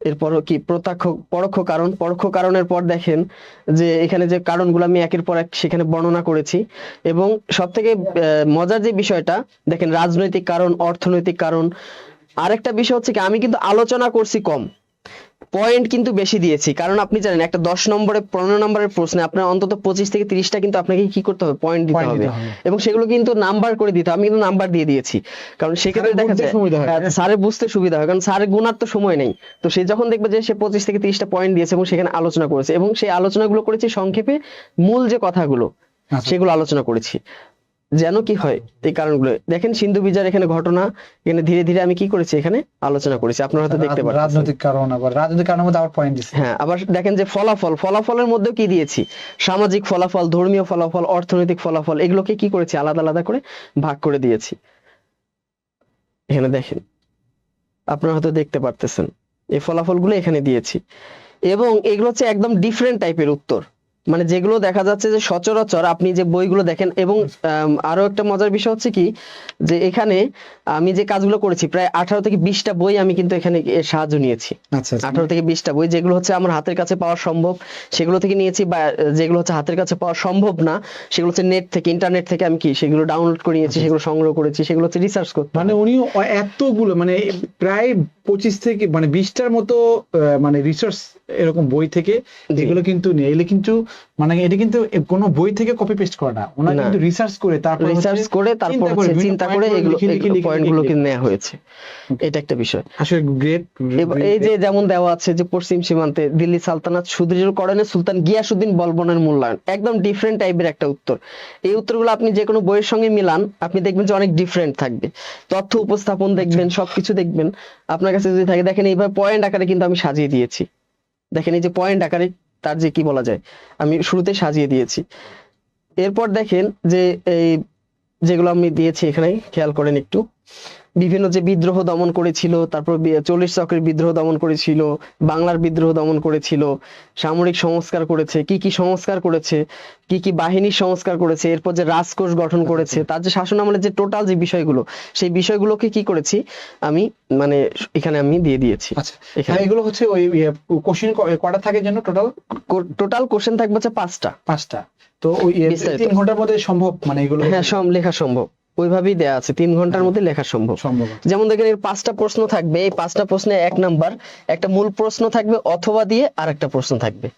এরপর কি প্রত্যক্ষ পরোক্ষ কারণ পরোক্ষ কারণের পর দেখেন যে এখানে যে কারণগুলো আমি একের পর এক সেখানে বর্ণনা করেছি এবং সব থেকে মজার যে বিষয়টা দেখেন রাজনৈতিক কারণ অর্থনৈতিক কারণ আরেকটা বিষয় হচ্ছে কি আমি কিন্তু আলোচনা করছি কম। পয়েন্ট কিন্তু বেশি দিয়েছি। কারণ আপনি জানেন একটা দশ নম্বরে পনেরো নম্বরের প্রশ্নে আপনার অন্তত পঁচিশ থেকে তিরিশটা কিন্তু আপনাকে কি করতে হবে? পয়েন্ট দিতে হবে। এবং সেগুলো কিন্তু নাম্বার করে দিতে হবে। আমি কিন্তু নাম্বার দিয়ে দিয়েছি। কারণ সেক্ষেত্রে দেখা যায়। হ্যাঁ, স্যারের বুঝতে সুবিধা হয়। কারণ স্যারের গুণার তো সময় নেই। তো সে যখন দেখবে যে সে পঁচিশ থেকে তিরিশটা পয়েন্ট দিয়েছে এবং সেখানে আলোচনা করেছে এবং সেই আলোচনাগুলো করেছি সংক্ষেপে মূল যে কথাগুলো আচ্ছা। সেগুলো আলোচনা করেছি। যেন কি হয় এই কারণগুলো। দেখেন সিন্ধু বিজার এখানে ঘটনা এখানে ধীরে ধীরে আমি কি করেছি এখানে? আলোচনা করেছি। আপনারা হয়তো দেখতে পাচ্ছেন রাজনৈতিক কারণ আবার রাজনৈতিক কারণের মধ্যে আবার পয়েন্ট হ্যাঁ আবার দেখেন যে ফলাফল ফলাফলের মধ্যে কি দিয়েছি? সামাজিক ফলাফল ধর্মীয় ফলাফল অর্থনৈতিক ফলাফল এগুলোকে কি করেছি? আলাদা আলাদা করে ভাগ করে দিয়েছি। এখানে দেখেন আপনারা হয়তো দেখতে পারতেছেন এই ফলাফলগুলো এখানে দিয়েছি। এবং এগুলো হচ্ছে একদম ডিফারেন্ট টাইপের উত্তর। মানে যেগুলো দেখা যাচ্ছে যে সচরাচর আপনি যে বইগুলো দেখেন এবং আরও একটা মজার বিষয় হচ্ছে কি যে এখানে আমি যে কাজগুলো করেছি প্রায় আঠারো থেকে বিশটা বই আমি কিন্তু এখানে সাহায্য নিয়েছি। আচ্ছা আচ্ছা। আঠারো থেকে বিশটা বই যেগুলো হচ্ছে আমার হাতের কাছে পাওয়া সম্ভব সেগুলো থেকে নিয়েছি বা যেগুলো হচ্ছে হাতের কাছে পাওয়া সম্ভব না সেগুলো হচ্ছে নেট থেকে ইন্টারনেট থেকে আমি কি সেগুলো ডাউনলোড করে নিয়েছি সেগুলো সংগ্রহ করেছি সেগুলো হচ্ছে রিসার্চ করতে মানে উনি এতগুলো মানে প্রায় পঁচিশ থেকে মানে বিশটার মতো মানে রিসার্চ এরকম বই থেকে। এগুলো কিন্তু নেই। এগুলো কিন্তু মানে এটা কিন্তু কোনো বই থেকে কপি পেস্ট করা না। ওনার কিন্তু রিসার্চ করে তারপর রিসার্চ করে তারপর চিন্তা করে এগুলো পয়েন্ট গুলোকে নেওয়া হয়েছে। এটা একটা বিষয়। আসলে গ্রেট এই যে যেমন দেওয়া আছে যে পশ্চিম সীমান্তে দিল্লি সালতানাত সুদৃঢ়করণে সুলতান গিয়াসুদ্দিন বলবনের মূল্যায়ন একদম ডিফারেন্ট টাইপের একটা উত্তর। এই উত্তরগুলো আপনি যে কোনো বইয়ের সঙ্গে মিলান আপনি দেখবেন যে অনেক ডিফারেন্ট থাকবে। তথ্য উপস্থাপন দেখবেন সবকিছু দেখবেন। আপনার কাছে যদি থাকে দেখেন এইভাবে পয়েন্ট আকারে কিন্তু আমি সাজিয়ে দিয়েছি। দেখেন এই যে পয়েন্ট আকারে তার যে কি বলা যায়, আমি শুরুতে সাজিয়ে দিয়েছি। এরপর দেখেন যে এই যেগুলো আমি দিয়েছি এখানে, খেয়াল করেন একটু। বিভিন্ন যে বিদ্রোহ দমন করেছিল তারপর চল্লিশ চক্রের বিদ্রোহ দমন করেছিল বাংলার বিদ্রোহ দমন করেছিল সামরিক সংস্কার করেছে কি কি সংস্কার করেছে কি কি বাহিনীর সংস্কার করেছে এরপর যে রাজকোষ গঠন করেছে তার যে শাসন আমলের যে টোটাল যে বিষয়গুলো সেই বিষয়গুলোকে কি করেছি আমি মানে এখানে আমি দিয়ে দিয়েছি। আচ্ছা। এখানে এগুলো হচ্ছে ওই কোশ্চেন কটা থাকে যেন টোটাল? টোটাল কোশ্চেন থাকবে হচ্ছে পাঁচটা। পাঁচটা। তো ওই তিন ঘণ্টার মধ্যে সম্ভব মানে এগুলো? হ্যাঁ সব লেখা সম্ভব। ওইভাবেই দেয়া আছে তিন ঘণ্টার মধ্যে লেখা সম্ভব। যেমন দেখেন এর পাঁচটা প্রশ্ন থাকবে এই পাঁচটা প্রশ্নে এক নাম্বার একটা মূল প্রশ্ন থাকবে অথবা দিয়ে আরেকটা প্রশ্ন থাকবে।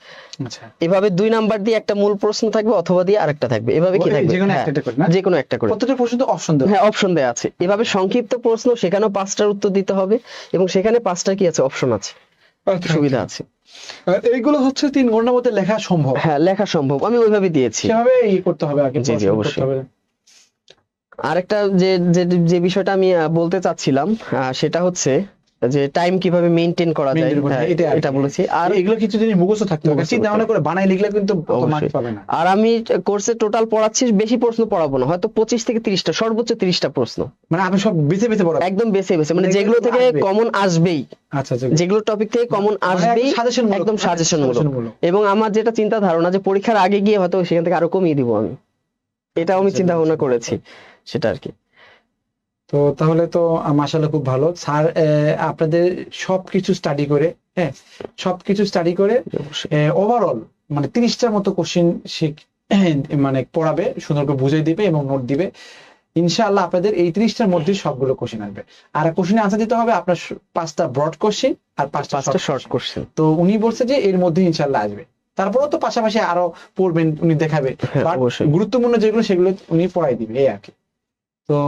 আচ্ছা। এভাবে দুই নাম্বার দিয়ে একটা মূল প্রশ্ন থাকবে অথবা দিয়ে আরেকটা থাকবে এভাবে কি থাকবে? হ্যাঁ, একটা একটা? যে কোনো একটা করে। প্রত্যেকটা প্রশ্ন তো অপশন দেবে হ্যাঁ অপশন দেওয়া আছে। এভাবে সংক্ষিপ্ত প্রশ্ন সেখানেও পাঁচটার উত্তর দিতে হবে এবং সেখানে পাঁচটা কি আছে? অপশন আছে। সুবিধা আছে। আর এইগুলো হচ্ছে তিন ঘণ্টার মধ্যে লেখা সম্ভব। হ্যাঁ লেখা সম্ভব। আমি ওইভাবে দিয়েছি। সেভাবে ই করতে হবে আগে জি, জি, অবশ্যই। আরেকটা যে যে যে বিষয়টা আমি বলতে চাচ্ছিলাম সেটা হচ্ছে যে টাইম কীভাবে মেনটেন করা যায় হ্যাঁ, এটা এটা বলেছি। আর এগুলো কিছু জিনিস মুখস্থ থাকতে হবে। চিন্তা ভাবনা করে বানাই লিখলে কিন্তু মার্কস পাবে না। আর আমি কোর্সে টোটাল পড়াচ্ছি বেশি প্রশ্ন পড়াবো না। হয়তো পঁচিশ থেকে তিরিশটা সর্বোচ্চ তিরিশটা প্রশ্ন। মানে আমি সব বেছে বেছে পড়াবেন একদম বেছে বেছে মানে মানে যেগুলো থেকে কমন আসবেই। আচ্ছা আচ্ছা যেগুলো টপিক থেকে কমন মানে আসবেই একদম suggestion একদম সাজেশন মূলক এবং আমার যেটা চিন্তা ধারণা যে পরীক্ষার আগে গিয়ে হয়তো সেখান থেকে আরও কমিয়ে দিব আমি। এটাও আমি আচ্ছা, চিন্তা ভাবনা আচ্ছা। করেছি। সেটা আর কি। তো তাহলে তো মাসাল্লাহ খুব ভালো। স্যার আপনাদের সবকিছু স্টাডি করে হ্যাঁ সবকিছু স্টাডি করে ওভারঅল মানে তিরিশটার মতো কোশ্চেন শিখ মানে পড়াবে সুন্দর করে বুঝিয়ে দিবে এবং নোট দিবে। ইনশাআল্লাহ আপনাদের এই তিরিশটার মধ্যে সবগুলো কোশ্চেন আসবে। আর কোশ্চেনে আনসার দিতে হবে আপনার পাঁচটা ব্রড কোশ্চেন আর পাঁচটা শর্ট। কোশ্চেন তো উনি বলছে যে এর মধ্যে ইনশাআল্লাহ আসবে। তারপরেও তো পাশাপাশি আরও পড়বেন উনি দেখাবে। হ্যাঁ। গুরুত্বপূর্ণ যেগুলো সেগুলো উনি পড়াই দিবে এই আর কি। তো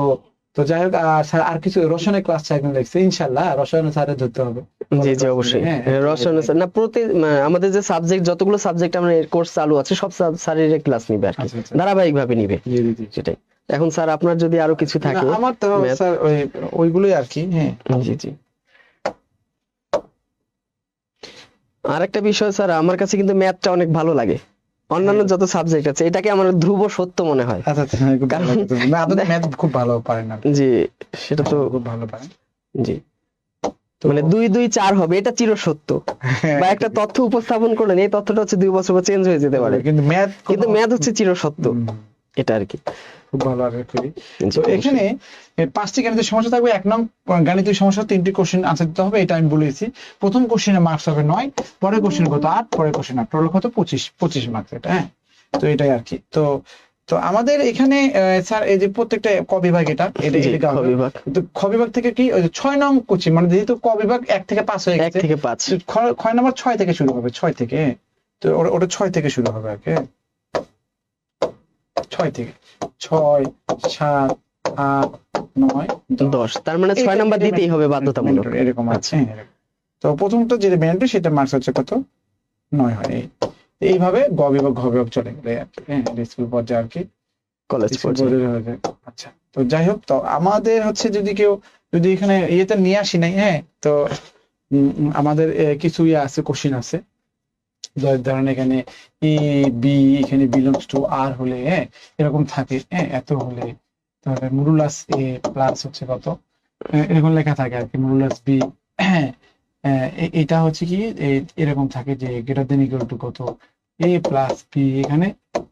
তো যাই হোক আর স্যার আর কিছু রসায়নের ক্লাস চাই দেখছে ইনশাল্লাহ রসায়ন স্যারের ধরতে হবে। জি জি অবশ্যই। হ্যাঁ, হ্যাঁ, রসায়ন স্যার না প্রতি আমাদের যে সাবজেক্ট যতগুলো সাবজেক্ট আমরা কোর্স চালু আছে সব স্যারের ক্লাস নিবে আর কি। আচ্ছা, আচ্ছা। ধারাবাহিক ভাবে নিবে। জি জি জি। সেটাই। এখন স্যার আপনার যদি আরও কিছু থাকে আমার তো স্যার ওই ওইগুলোই আর কি হ্যাঁ। জি জি। আরেকটা বিষয় স্যার আমার কাছে কিন্তু ম্যাথটা অনেক ভালো লাগে। অন্যান্য হ্যাঁ। যত সাবজেক্ট আছে এটাকে আমার ধ্রুব সত্য মনে হয়। আচ্ছা আচ্ছা হ্যাঁ, খুব ভালো কারণ- না, ম্যাথ খুব ভালো পারেন জি সেটা তো খুব ভালো পারেন। জি। মানে দুই দুই চার হবে এটা চির সত্য হ্যাঁ, বা একটা তথ্য উপস্থাপন করলেন এই তথ্যটা হচ্ছে দুই বছর পর চেঞ্জ হয়ে যেতে পারে। কিন্তু ম্যাথ কিন্তু ম্যাথ হচ্ছে চির সত্য এটা আর কি। খুব ভালো খুবই জি, তো এখানে পাঁচটি গাণিতিক সমস্যা থাকবে। এক নং গাণিতিক সমস্যা তিনটি কোশ্চেন আনসার দিতে হবে এটা আমি বলেছি প্রথম কোশ্চেনে মার্কস হবে নয় পরের কোশ্চেন কত আট পরের কোশ্চেন আট। টোটাল কত? পঁচিশ পঁচিশ মার্কস এটা হ্যাঁ? তো এটাই আর কি। তো তো আমাদের এখানে স্যার এই যে প্রত্যেকটা ক বিভাগ এটা এটা এটা বিভাগ। তো খ বিভাগ থেকে কি ওই যে ছয় নং কোচিং মানে যেহেতু ক বিভাগ এক থেকে পাঁচ হয়ে এক গেছে থেকে পাঁচ। খ- ছয় নম্বর ছয় থেকে শুরু হবে ছয় থেকে হ্যাঁ। তো ওটা- ওটা ছয় থেকে শুরু হবে আর কি হ্যাঁ। ছয় থেকে। ছয় সাত আট নয় দশ। তার মানে ছয় নাম্বার দিতেই হবে বাধ্যতামূলক। এরকম আছে হ্যাঁ, তো প্রথমটা যেটা সেটা মার্কস হচ্ছে কত? নয় হয়। এইভাবে গ বিভাগ ঘ বিভাগ চলে গেলে আর কি, হ্যাঁ স্কুল পর্যায়ে আর কি। কলেজ পর্যায়ে। পর্যায়ে যায়। আচ্ছা তো যাই হোক তো আমাদের হচ্ছে যদি কেউ যদি এখানে ইয়েতে নিয়ে আসি নাই হ্যাঁ তো আমাদের কিছু ইয়ে আছে কোশ্চিন আছে। ধরেন এখানে এ বি এখানে বিলংস টু আর হলে হ্যাঁ এরকম থাকে হ্যাঁ এত হলে। তাহলে মুরুলাস এ প্লাস হচ্ছে কত? এরকম লেখা থাকে আর কি মুরুলাস বি হ্যাঁ এ- এটা হচ্ছে কি এরকম থাকে যে গ্রেটার দেন ইকুয়াল টু কত? এ প্লাস বি এখানে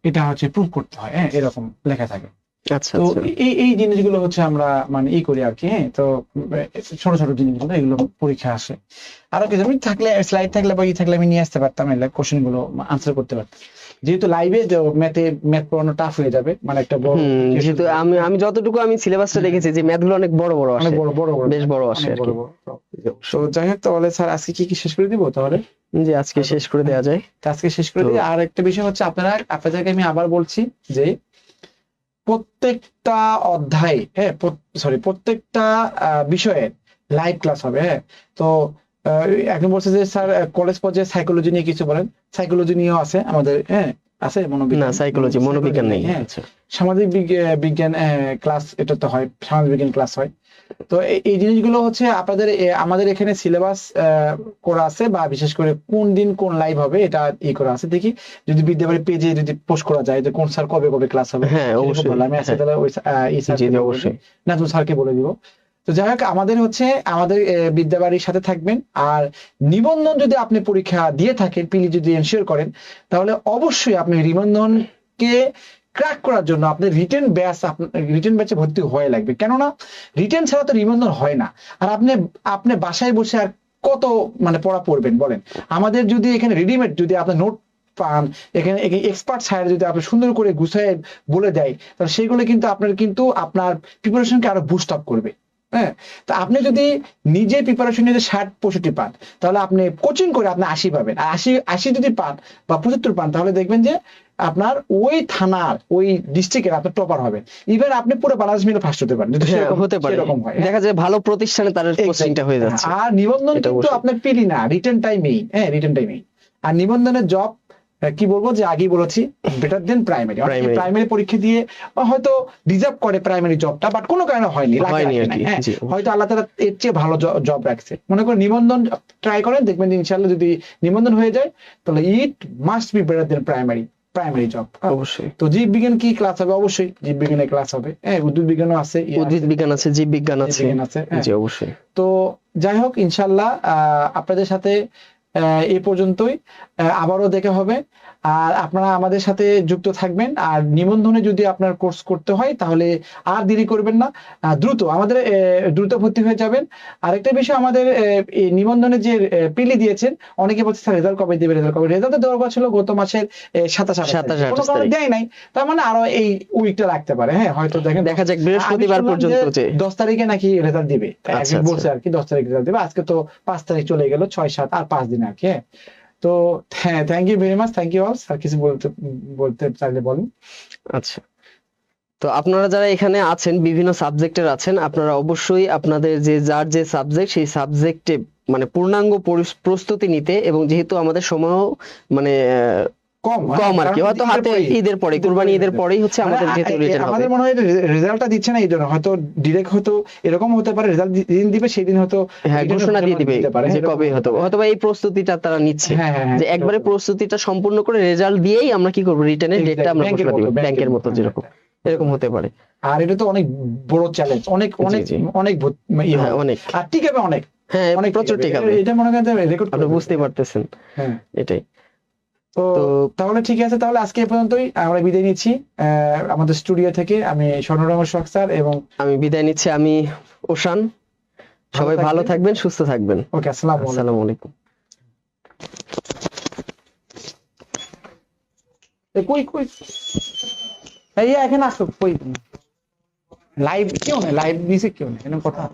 এটা হচ্ছে প্রুভ করতে হয় হ্যাঁ এরকম লেখা থাকে। তো আচ্ছা। এই এই জিনিসগুলো হচ্ছে আমরা মানে ই করি আর কি হ্যাঁ তো ছোট ছোট জিনিসগুলো এগুলো পরীক্ষা আসে। আরও কিছু আমি থাকলে স্লাইড থাকলে বা ই থাকলে আমি নিয়ে আসতে পারতাম এগুলো কোশ্চেনগুলো আনসার করতে পারতাম। যেহেতু লাইভে ম্যাথে ম্যাথ পড়ানো টাফ হয়ে যাবে মানে একটা বড় যেহেতু আমি আমি যতটুকু আমি সিলেবাসটা দেখেছি যে ম্যাথগুলো অনেক বড় বড় আসে। বড় বড় বড় বেশ বড় আসে বড় বড় তো যাই হোক তাহলে স্যার আজকে কি কি শেষ করে দিব তাহলে? যে আজকে শেষ করে দেওয়া যায়। তো আজকে শেষ করে দিই। আর একটা বিষয় হচ্ছে আপনারা আপনাদেরকে আমি আবার বলছি যে প্রত্যেকটা অধ্যায় হ্যাঁ সরি প্রত্যেকটা বিষয়ে লাইভ ক্লাস হবে হ্যাঁ। তো এখন বলছে যে, স্যার কলেজ পর্যায়ে সাইকোলজি নিয়ে কিছু বলেন। সাইকোলজি নিয়েও আছে আমাদের হ্যাঁ। আছে না মনোবিজ্ঞান সাইকোলজি মনোবিজ্ঞান নেই। হ্যাঁ আচ্ছা। সামাজিক বিজ্ঞান ক্লাস এটা তো হয় সমাজ বিজ্ঞান ক্লাস হয়। তো এই- জিনিসগুলো হচ্ছে আপনাদের আমাদের এখানে সিলেবাস করা আছে বা বিশেষ করে কোন দিন কোন লাইভ হবে এটা ই করা আছে। দেখি যদি বিদ্যাবাড়ি পেজে যদি পোস্ট করা যায় যে কোন স্যার কবে কবে ক্লাস হবে হ্যাঁ অবশ্যই। আমি আজকে তাহলে ওই অবশ্যই। দিই। নাজমুল স্যারকে বলে দিব। তো যাই হোক, আমাদের হচ্ছে, আমাদের বিদ্যাবাড়ির সাথে থাকবেন। আর নিবন্ধন যদি আপনি পরীক্ষা দিয়ে থাকেন পিলি যদি এনশিওর করেন, তাহলে অবশ্যই আপনি নিবন্ধনকে ক্র্যাক করার জন্য আপনার রিটেন ব্যাচ রিটেন ব্যাচে ভর্তি হয়ে লাগবে। কেননা রিটেন ছাড়া তো নিবন্ধন হয় না। আর আপনি আপনি বাসায় বসে আর কত মানে পড়া পড়বেন, বলেন? আমাদের যদি এখানে রেডিমেড যদি আপনার নোট পান, এখানে এক্সপার্ট স্যার যদি আপনি সুন্দর করে গুছায় বলে দেয়, তাহলে সেগুলো কিন্তু আপনার কিন্তু আপনার প্রিপারেশনকে আরও বুস্ট আপ করবে। হ্যাঁ? তা আপনি যদি নিজে প্রিপারেশন নিয়ে ষাট পঁয়ষট্টি পান তাহলে আপনি কোচিং করে আপনি আশি পাবেন। আর আশি আশি যদি পান বা পঁচাত্তর পান তাহলে দেখবেন যে আপনার ওই থানার ওই ডিস্ট্রিক্টের আপনি টপার হবে ইভেন আপনি পুরো বাংলাদেশ মিলে ফার্স্ট হতে পারেন যদি হ্যাঁ হতে পারে। সেরকম হয় হ্যাঁ। দেখা যায় ভালো প্রতিষ্ঠানে তার পোস্টিংটা হয়ে যাচ্ছে। আর নিবন্ধন কিন্তু আপনার পিলি না রিটার্ন টাইমেই হ্যাঁ রিটার্ন টাইমেই আর নিবন্ধনের জব কি বলব যে আগেই বলেছি বেটার দেন প্রাইমারি প্রাইমারি পরীক্ষা দিয়ে হয়তো ডিজার্ভ করে প্রাইমারি জবটা বাট কোনো কারণে হয়নি হ্যাঁ। হয়তো আল্লাহ তালা এর চেয়ে ভালো জব রাখছে। মনে করেন নিবন্ধন ট্রাই করেন দেখবেন ইনশাল্লাহ যদি নিবন্ধন হয়ে যায় তাহলে it must be better than primary primary job অবশ্যই। তো জীব বিজ্ঞান কি ক্লাস হবে? অবশ্যই জীব বিজ্ঞানের ক্লাস হবে। হ্যাঁ উদ্ভিদ বিজ্ঞানও আছে ইয়ে উদ্ভিদ বিজ্ঞান আছে জীব বিজ্ঞান আছে। আছে হ্যাঁ। জি অবশ্যই। তো যাই হোক ইনশাল্লাহ আহ, আপনাদের সাথে এই পর্যন্তই। আবারও দেখা হবে। আর আপনারা আমাদের সাথে যুক্ত থাকবেন। আর নিবন্ধনে যদি আপনার কোর্স করতে হয় তাহলে আর দেরি করবেন না। দ্রুত আমাদের দ্রুত ভর্তি হয়ে যাবেন। আরেকটা বিষয় আমাদের নিবন্ধনে যে পিলি দিয়েছেন অনেকে বলছে স্যার রেজাল্ট কবে দেবে রেজাল্ট কবে? রেজাল্ট দেওয়ার কথা ছিল গত মাসের সাতাশ সাতাশ, কোনো কারণে দেয় নাই। তার মানে আরও এই উইকটা লাগতে পারে। হ্যাঁ হয়তো দেখেন দেখা যাক বৃহস্পতিবার পর্যন্ত দশ তারিখে নাকি রেজাল্ট দিবে। আচ্ছা, আচ্ছা। বলছে আর কি দশ তারিখ রেজাল্ট দিবে। আজকে তো পাঁচ তারিখ চলে গেল ছয় সাত আর পাঁচ দিন আর কি তো হ্যাঁ thank you very much thank you all sir কিছু বলতে বলতে চাইলে বলুন। আচ্ছা। তো আপনারা যারা এখানে আছেন, বিভিন্ন সাবজেক্টের আছেন, আপনারা অবশ্যই আপনাদের যে, যার যে সাবজেক্ট, সেই সাবজেক্টে মানে পূর্ণাঙ্গ প্রস্তুতি নিতে এবং যেহেতু আমাদের সময়ও মানে কম কম আর কি হয়তো হাতে ঈদের পরে কুরবানি পরেই ঈদের পরেই হচ্ছে মানে আমাদের যেহেতু হবে। আমাদের মনে হয় রেজাল্টটা দিচ্ছে না এই জন্য হয়তো ডিরেক্ট হয়তো এরকম হতে পারে রেজাল্ট দিন দিবে সেই দিন হয়তো হ্যাঁ ঘোষণা দিয়ে দিবে যে কবে হতো। অথবা এই প্রস্তুতিটা তারা নিচ্ছে। হ্যাঁ হ্যাঁ হ্যাঁ যে একবারে প্রস্তুতিটা সম্পূর্ণ করে রেজাল্ট দিয়েই আমরা কি করব? রিটার্নের ডেটটা আমরা ঘোষণা দিব ব্যাংকের মতো। হ্যাঁ, যেরকম এরকম হতে পারে। আর এটা তো অনেক বড় চ্যালেঞ্জ অনেক অনেক। অনেক ইয়ে হ্যাঁ। অনেক। আর টিকাবে অনেক। হ্যাঁ অনেক প্রচুর টিকাবে। এটা মনে করেন রেকর্ড আপনি বুঝতে পারতেছেন। হ্যাঁ। এটাই। তো তাহলে ঠিক আছে তাহলে আজকে এ পর্যন্তই। আমরা বিদায় নিচ্ছি। আমাদের স্টুডিও থেকে আমি স্বর্ণরঙ্গ শখ স্যার এবং আমি বিদায় নিচ্ছি আমি ওশান। সবাই ভালো থাকবেন। থাকবেন সুস্থ থাকবেন। ওকে আসসালাম আসসালামু আলাইকুম। কই কই? এই এখানে আসো কই? লাইভ কেউ নেই লাইভ দিছে কেউ নেই এরকম কথা।